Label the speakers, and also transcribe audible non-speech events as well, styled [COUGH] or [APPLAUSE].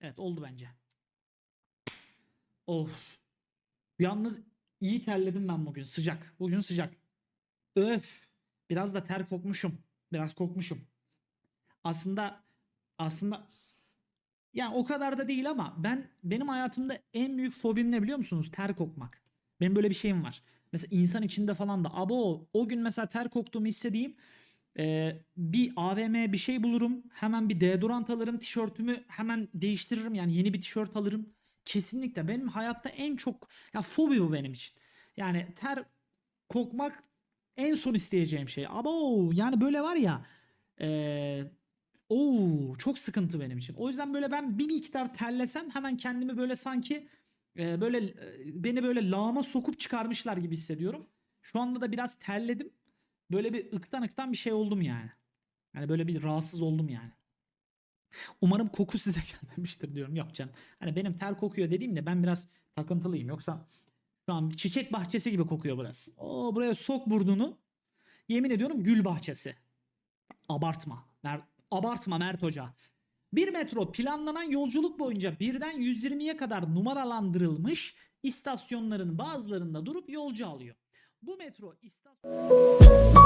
Speaker 1: Evet oldu bence. Of. Yalnız iyi terledim ben bugün. Sıcak. Bugün sıcak. Öf. Biraz da ter kokmuşum. Biraz kokmuşum. Aslında aslında yani o kadar da değil ama ben benim hayatımda en büyük fobim ne biliyor musunuz? Ter kokmak. Benim böyle bir şeyim var. Mesela insan içinde falan da abo o gün mesela ter koktuğumu hissedeyim. Ee, bir AVM bir şey bulurum. Hemen bir deodorant alırım. Tişörtümü hemen değiştiririm. Yani yeni bir tişört alırım. Kesinlikle benim hayatta en çok ya fobi bu benim için. Yani ter kokmak en son isteyeceğim şey. Abo yani böyle var ya eee Oo, çok sıkıntı benim için. O yüzden böyle ben bir miktar terlesem hemen kendimi böyle sanki e, böyle e, beni böyle lağıma sokup çıkarmışlar gibi hissediyorum. Şu anda da biraz terledim. Böyle bir ıktan ıktan bir şey oldum yani. Yani böyle bir rahatsız oldum yani. Umarım koku [LAUGHS] size gelmemiştir diyorum. Yok canım. Hani benim ter kokuyor dediğimde ben biraz takıntılıyım. Yoksa şu an çiçek bahçesi gibi kokuyor burası. Oo, buraya sok burnunu. Yemin ediyorum gül bahçesi. Abartma. Mer abartma Mert Hoca. Bir metro planlanan yolculuk boyunca birden 120'ye kadar numaralandırılmış istasyonların bazılarında durup yolcu alıyor. Bu metro istasyon...